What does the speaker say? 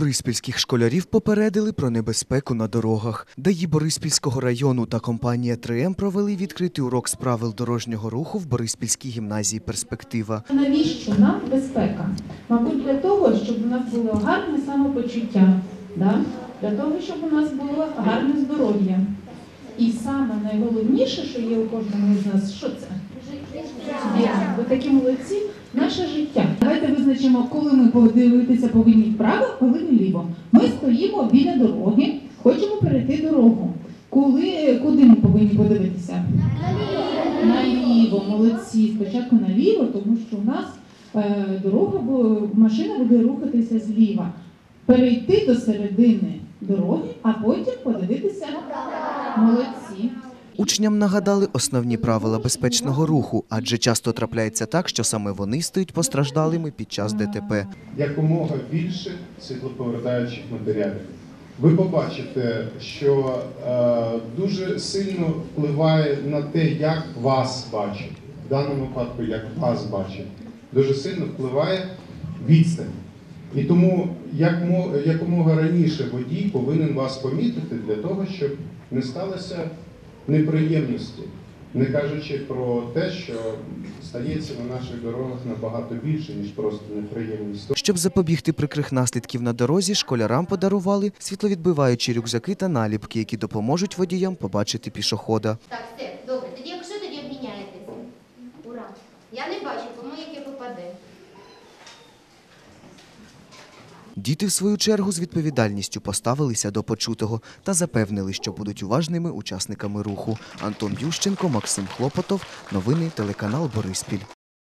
Бориспільських школярів попередили про небезпеку на дорогах. ДАІ Бориспільського району та компанія 3М провели відкритий урок з правил дорожнього руху в Бориспільській гімназії Перспектива. Навіщо нам безпека? Мабуть, для того, щоб у нас було гарне самопочуття, для того, щоб у нас було гарне здоров'я. І саме найголовніше, що є у кожному з нас, що це? Ви такі молодці, наше життя. Визначимо, коли ми подивитися повинні вправо, коли вліво. Ми стоїмо біля дороги, хочемо перейти дорогу. Коли, куди ми повинні подивитися? Наліво, молодці. Спочатку наліво, тому що у нас е, дорога, бо машина буде рухатися зліва. Перейти до середини дороги, а потім подивитися молодці. Учням нагадали основні правила безпечного руху, адже часто трапляється так, що саме вони стають постраждалими під час ДТП. якомога більше світлоповертаючих матеріалів. Ви побачите, що е, дуже сильно впливає на те, як вас бачать. В даному випадку, як вас бачать, дуже сильно впливає відстань. І тому якомога раніше водій повинен вас помітити для того, щоб не сталося неприємності, не кажучи про те, що стається на наших дорогах набагато більше, ніж просто неприємність. Щоб запобігти прикрих наслідків на дорозі, школярам подарували світловідбиваючі рюкзаки та наліпки, які допоможуть водіям побачити пішохода. Так, все, добре. Тоді якщо тоді обміняєтеся? Ура! Я не бачу, кому яке попаде. Діти, в свою чергу, з відповідальністю поставилися до почутого та запевнили, що будуть уважними учасниками руху. Антон Ющенко, Максим Хлопотов. Новини телеканал Бориспіль.